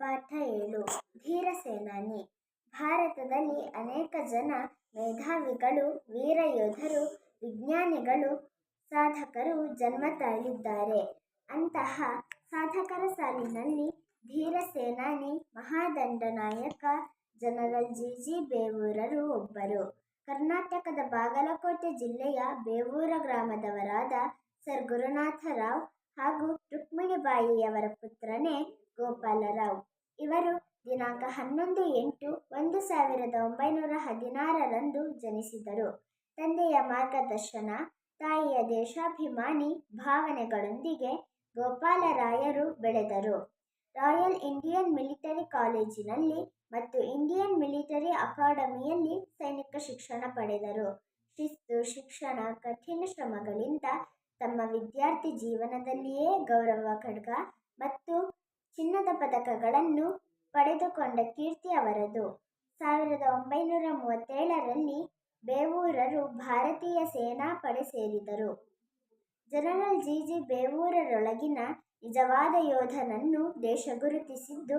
ಪಾಠ ಏಳು. ಧೀರ ಸೇನಾನಿ ಭಾರತದಲ್ಲಿ ಅನೇಕ ಜನ ಮೇಧಾವಿಗಳು, ವೀರ ಯೋಧರು, ವಿಜ್ಞಾನಿಗಳು, ಸಾಧಕರು ಜನ್ಮ ತಾಳಿದ್ದಾರೆ ಅಂತಹ ಸಾಧಕರ ಸಾಲಿನಲ್ಲಿ ಧೀರ ಸೇನಾನಿ ಮಹಾದಂಡನಾಯಕ ಜನರಲ್ ಜಿ. ಜಿ. ಬೇವೂರರು ಒಬ್ಬರು. ಕರ್ನಾಟಕದ ಬಾಗಲಕೋಟೆ ಜಿಲ್ಲೆಯ ಬೇವೂರ ಗ್ರಾಮದವರಾದ ಸರ್ ಗುರುನಾಥರಾವ್ ಹಾಗೂ ರುಕ್ಮಿಣಿಬಾಯಿಯವರ ಪುತ್ರನೇ ಗೋಪಾಲರಾವ್. ಇವರು ದಿನಾಂಕ ಹನ್ನೊಂದು ಎಂಟು ಒಂದು ಸಾವಿರದ ಒಂಬೈನೂರ ಹದಿನಾರರಂದು ಜನಿಸಿದರು. ತಂದೆಯ ಮಾರ್ಗದರ್ಶನ, ತಾಯಿಯ ದೇಶಾಭಿಮಾನಿ ಭಾವನೆಗಳೊಂದಿಗೆ ಗೋಪಾಲರಾಯರು ಬೆಳೆದರು. ರಾಯಲ್ ಇಂಡಿಯನ್ ಮಿಲಿಟರಿ ಕಾಲೇಜಿನಲ್ಲಿ ಮತ್ತು ಇಂಡಿಯನ್ ಮಿಲಿಟರಿ ಅಕಾಡೆಮಿಯಲ್ಲಿ ಸೈನಿಕ ಶಿಕ್ಷಣ ಪಡೆದರು. ಶಿಸ್ತು, ಶಿಕ್ಷಣ, ಕಠಿಣ ಶ್ರಮಗಳಿಂದ ತಮ್ಮ ವಿದ್ಯಾರ್ಥಿ ಜೀವನದಲ್ಲಿಯೇ ಗೌರವ, ಖಡ್ಗ ಮತ್ತು ಚಿನ್ನದ ಪದಕಗಳನ್ನು ಪಡೆದುಕೊಂಡ ಕೀರ್ತಿ ಅವರದು. ಸಾವಿರದ ಒಂಬೈನೂರ ಮೂವತ್ತೇಳರಲ್ಲಿ ಬೇವೂರರು ಭಾರತೀಯ ಸೇನಾಪಡೆ ಸೇರಿದರು. General G. ಜಿ. ಬೇವೂರರೊಳಗಿನ ನಿಜವಾದ ಯೋಧನನ್ನು ದೇಶ ಗುರುತಿಸಿದ್ದು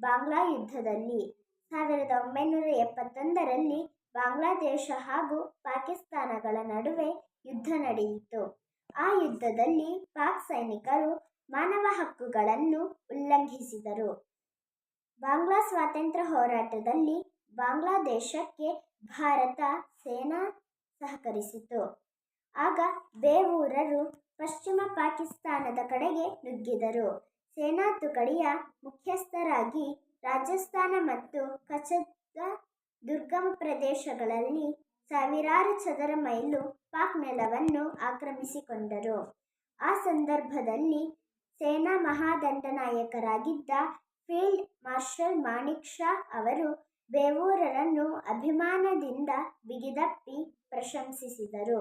ಬಾಂಗ್ಲಾ ಯುದ್ಧದಲ್ಲಿ. ಸಾವಿರದ ಒಂಬೈನೂರ ಎಪ್ಪತ್ತೊಂದರಲ್ಲಿ ಬಾಂಗ್ಲಾದೇಶ ಹಾಗೂ ಪಾಕಿಸ್ತಾನಗಳ ನಡುವೆ ಯುದ್ಧ ನಡೆಯಿತು. ಆ ಯುದ್ಧದಲ್ಲಿ ಪಾಕ್ ಸೈನಿಕರು ಮಾನವ ಹಕ್ಕುಗಳನ್ನು ಉಲ್ಲಂಘಿಸಿದರು. ಬಾಂಗ್ಲಾ ಸ್ವಾತಂತ್ರ್ಯ ಹೋರಾಟದಲ್ಲಿ ಬಾಂಗ್ಲಾದೇಶಕ್ಕೆ ಭಾರತ ಸೇನಾ ಸಹಕರಿಸಿತು. ಆಗ ಬೇವೂರರು ಪಶ್ಚಿಮ ಪಾಕಿಸ್ತಾನದ ಕಡೆಗೆ ನುಗ್ಗಿದರು. ಸೇನಾ ತುಕಡಿಯ ಮುಖ್ಯಸ್ಥರಾಗಿ ರಾಜಸ್ಥಾನ ಮತ್ತು ಕಚದ ದುರ್ಗಮ ಪ್ರದೇಶಗಳಲ್ಲಿ ಸಾವಿರಾರು ಚದರ ಮೈಲು ಪಾಕ್ ನೆಲವನ್ನು ಆಕ್ರಮಿಸಿಕೊಂಡರು. ಆ ಸಂದರ್ಭದಲ್ಲಿ ಸೇನಾ ಮಹಾದಂಡನಾಯಕರಾಗಿದ್ದ ಫೀಲ್ಡ್ ಮಾರ್ಷಲ್ ಮಾಣಿಕ್ ಶಾ ಅವರು ಬೇವೂರರನ್ನು ಅಭಿಮಾನದಿಂದ ಬಿಗಿದಪ್ಪಿ ಪ್ರಶಂಸಿಸಿದರು.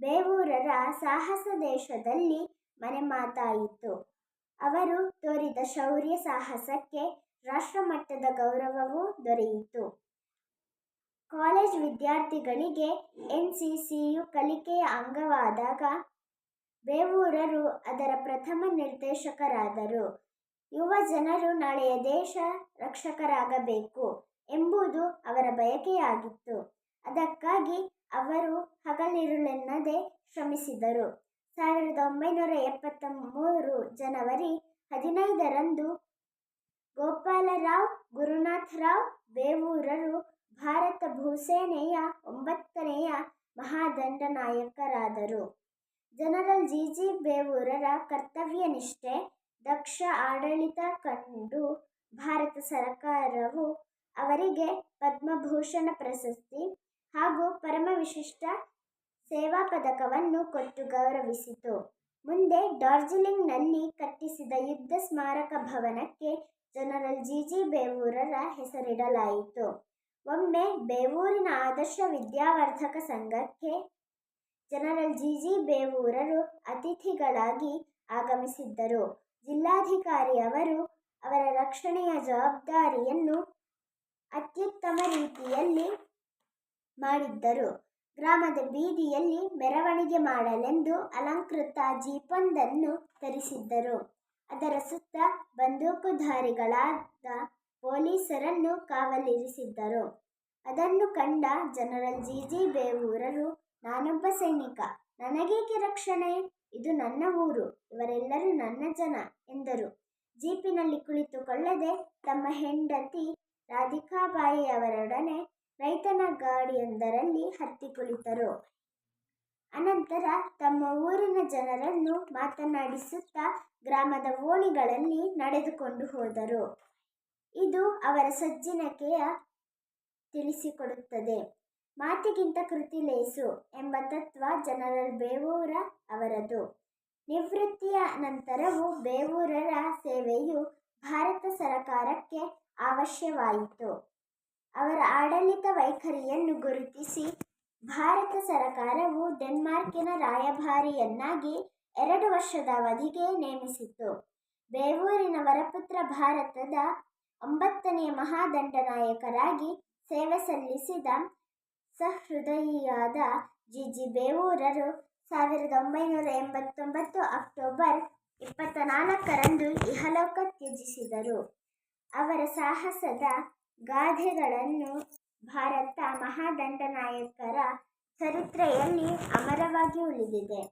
ಬೇವೂರರ ಸಾಹಸ ದೇಶದಲ್ಲಿ ಮನೆಮಾತಾಯಿತು ಅವರು ತೋರಿದ ಶೌರ್ಯ ಸಾಹಸಕ್ಕೆ ರಾಷ್ಟ್ರಮಟ್ಟದ ಗೌರವವೂ ದೊರೆಯಿತು. ಕಾಲೇಜ್ ವಿದ್ಯಾರ್ಥಿಗಳಿಗೆ ಎನ್ ಸಿ ಸಿಯು ಕಲಿಕೆಯ ಅಂಗವಾದಾಗ ಬೇವೂರರು ಅದರ ಪ್ರಥಮ ನಿರ್ದೇಶಕರಾದರು. ಯುವ ಜನರು ನಾಳೆಯ ದೇಶ ರಕ್ಷಕರಾಗಬೇಕು ಎಂಬುದು ಅವರ ಬಯಕೆಯಾಗಿತ್ತು. ಅದಕ್ಕಾಗಿ ಅವರು ಹಗಲಿರುಳೆನ್ನದೆ ಶ್ರಮಿಸಿದರು. ಸಾವಿರದ ಒಂಬೈನೂರ ಎಪ್ಪತ್ತ ಮೂರು ಜನವರಿ ಹದಿನೈದರಂದು ಗೋಪಾಲರಾವ್, ಗುರುನಾಥರಾವ್ ಬೇವೂರರು ಭಾರತ ಭೂಸೇನೆಯ ಒಂಬತ್ತನೆಯ ಮಹಾದಂಡನಾಯಕರಾದರು. General G. ಜಿ. ಬೇವೂರರ ಕರ್ತವ್ಯ ನಿಷ್ಠೆ ದಕ್ಷ ಆಡಳಿತ ಕಂಡು ಭಾರತ ಸರ್ಕಾರವು ಅವರಿಗೆ ಪದ್ಮಭೂಷಣ ಪ್ರಶಸ್ತಿ ಹಾಗೂ ಪರಮ ವಿಶಿಷ್ಟ ಸೇವಾ ಪದಕವನ್ನು ಕೊಟ್ಟು ಗೌರವಿಸಿತು. ಮುಂದೆ ಡಾರ್ಜಿಲಿಂಗ್ನಲ್ಲಿ ಕಟ್ಟಿಸಿದ ಯುದ್ಧ ಸ್ಮಾರಕ ಭವನಕ್ಕೆ ಜನರಲ್ ಜಿ. ಜಿ. ಬೇವೂರರ ಹೆಸರಿಡಲಾಯಿತು. ಒಮ್ಮೆ ಬೇವೂರಿನ ಆದರ್ಶ ವಿದ್ಯಾವರ್ಧಕ ಸಂಘಕ್ಕೆ ಜನರಲ್ ಜಿ ಜಿ ಬೇವೂರರು ಅತಿಥಿಗಳಾಗಿ ಆಗಮಿಸಿದ್ದರು. ಜಿಲ್ಲಾಧಿಕಾರಿ ಅವರು ಅವರ ರಕ್ಷಣೆಯ ಜವಾಬ್ದಾರಿಯನ್ನು ಅತ್ಯುತ್ತಮ ರೀತಿಯಲ್ಲಿ ಮಾಡಿದ್ದರು. ಗ್ರಾಮದ ಬೀದಿಯಲ್ಲಿ ಮೆರವಣಿಗೆ ಮಾಡಲೆಂದು ಅಲಂಕೃತ ಜೀಪೊಂದನ್ನು ತರಿಸಿದ್ದರು ಅದರ ಸುತ್ತ ಬಂದೂಕುಧಾರಿಗಳಾದ ಪೊಲೀಸರನ್ನು ಕಾವಲಿರಿಸಿದ್ದರು. ಅದನ್ನು ಕಂಡ ಜನರಲ್ ಜಿ. ಜಿ. ಬೇವೂರರು, ನಾನೊಬ್ಬ ಸೈನಿಕ, ನನಗೇಕೆ ರಕ್ಷಣೆ? ಇದು ನನ್ನ ಊರು, ಇವರೆಲ್ಲರೂ ನನ್ನ ಜನ ಎಂದರು. ಜೀಪಿನಲ್ಲಿ ಕುಳಿತುಕೊಳ್ಳದೆ ತಮ್ಮ ಹೆಂಡತಿ ರಾಧಿಕಾಬಾಯಿಯವರೊಡನೆ ರೈತನ ಗಾಡಿಯೊಂದರಲ್ಲಿ ಹತ್ತಿ ಕುಳಿತರು. ಅನಂತರ ತಮ್ಮ ಊರಿನ ಜನರನ್ನು ಮಾತನಾಡಿಸುತ್ತಾ ಗ್ರಾಮದ ಓಣಿಗಳಲ್ಲಿ ನಡೆದುಕೊಂಡು ಹೋದರು. ಇದು ಅವರ ಸಜ್ಜನಿಕೆಯ ತಿಳಿಸಿಕೊಡುತ್ತದೆ. ಮಾತಿಗಿಂತ ಕೃತಿ ಲೇಸು ಎಂಬ ತತ್ವ ಜನರಲ್ ಬೇವೂರ ಅವರದು. ನಿವೃತ್ತಿಯ ನಂತರವೂ ಬೇವೂರರ ಸೇವೆಯು ಭಾರತ ಸರಕಾರಕ್ಕೆ ಅವಶ್ಯವಾಯಿತು. ಅವರ ಆಡಳಿತ ವೈಖರಿಯನ್ನು ಗುರುತಿಸಿ ಭಾರತ ಸರಕಾರವು ಡೆನ್ಮಾರ್ಕಿನ ರಾಯಭಾರಿಯನ್ನಾಗಿ ಎರಡು ವರ್ಷದ ಅವಧಿಗೆ ನೇಮಿಸಿತು. ಬೇವೂರಿನ ವರಪುತ್ರ ಭಾರತದ ಒಂಬತ್ತನೆಯ ಮಹಾದಂಡನಾಯಕರಾಗಿ ಸೇವೆ ಸಲ್ಲಿಸಿದ ಸಹೃದಯಿಯಾದ ಜಿ ಜಿ ಬೇವೂರರು ಸಾವಿರದ ಒಂಬೈನೂರ ಎಂಬತ್ತೊಂಬತ್ತು ಅಕ್ಟೋಬರ್ ಇಪ್ಪತ್ತ ನಾಲ್ಕರಂದು ಇಹಲೋಕ ತ್ಯಜಿಸಿದರು. ಅವರ ಸಾಹಸದ ಗಾಧೆಗಳನ್ನು ಭಾರತ ಮಹಾದಂಡನಾಯಕರ ಚರಿತ್ರೆಯಲ್ಲಿ ಅಮರವಾಗಿ ಉಳಿದಿದೆ.